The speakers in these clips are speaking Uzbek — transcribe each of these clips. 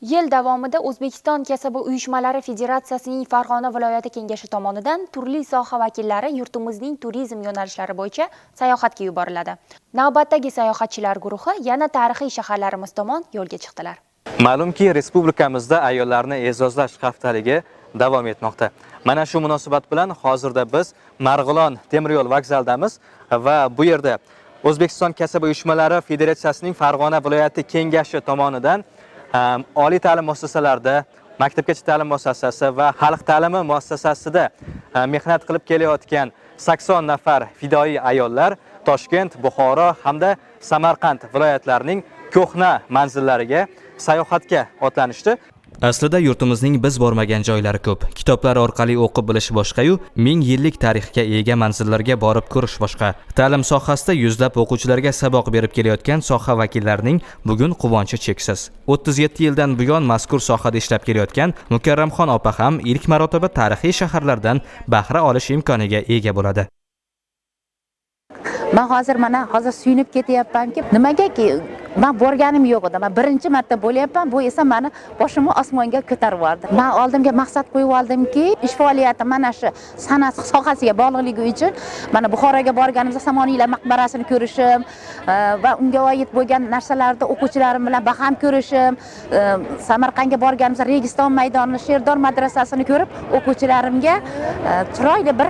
Yil davomida O'zbekiston kasaba uyushmalari Federatsiyasining Farg'ona viloyati kengashi tomonidan turli soha vakillari yurtimizning turizm yo'nalishlari bo'yicha sayohatga yuboriladi. Navbatdagi sayohatchilar guruhi yana tarixiy shaharlarimiz tomon yo'lga chiqdilar. Ma'lumki, respublikamizda ayollarni e'zozlash haftaligi davom etmoqda. Mana shu munosabat bilan hozirda biz Marg'ilon temiryo'l vokzalidamiz va bu yerda O'zbekiston kasaba uyushmalari Federatsiyasining Farg'ona viloyati kengashi tomonidan Ehm, oliy ta'lim muassasalarida, maktabgacha ta'lim muassasasi va xalq ta'limi muassasasida ehm, mehnat qilib kelayotgan 80 nafar fidoyi ayollar Toshkent, Buxoro hamda Samarqand viloyatlarining ko'hna manzillariga sayohatga otlanishdi. Aslida yurtimizning biz bormagan joylari ko'p. Kitoblar orqali o'qib bilish boshqa-yu, ming yillik tarixga ega manzillarga borib ko'rish boshqa. Ta'lim sohasida yuzlab o'quvchilarga saboq berib kelayotgan soha vakillarining bugun quvonchi cheksiz. 37 yildan buyon mazkur sohada ishlab kelayotgan Mukarramxon opa ham ilk marotaba tarixiy shaharlardan bahra olish imkoniga ega bo'ladi. man hozir mana hozir suyunib ketyapmanki nimagaki man borganim yo'q edi. Man birinchi marta bo'lyapman. Bu esa mani boshimni osmonga ko'tarib yubordi. Man oldimga maqsad qo'yib oldimki ish faoliyatim mana shu san'at sohasiga bog'liqligi uchun mana buxoroga borganimizda samoniylar maqbarasini ko'rishim e, va unga oid bo'lgan narsalarni o'quvchilarim bilan baham ko'rishim e, samarqandga borganimizda registon maydonini sherdor madrasasini ko'rib o'quvchilarimga e, chiroyli bir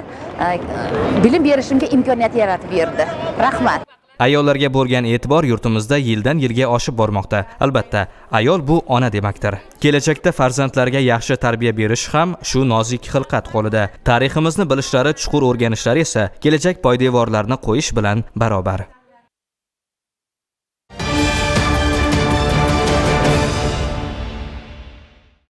bilim berishimga imkoniyat yaratib berdi. Rahmat. Ayollarga bo'lgan e'tibor yurtimizda yildan yilga oshib bormoqda. Albatta, ayol bu ona demakdir. Kelajakda farzandlarga yaxshi tarbiya berish ham shu nozik xilqat qo'lida. Tariximizni bilishlari, chuqur o'rganishlari esa kelajak poydevorlarini qo'yish bilan barobar.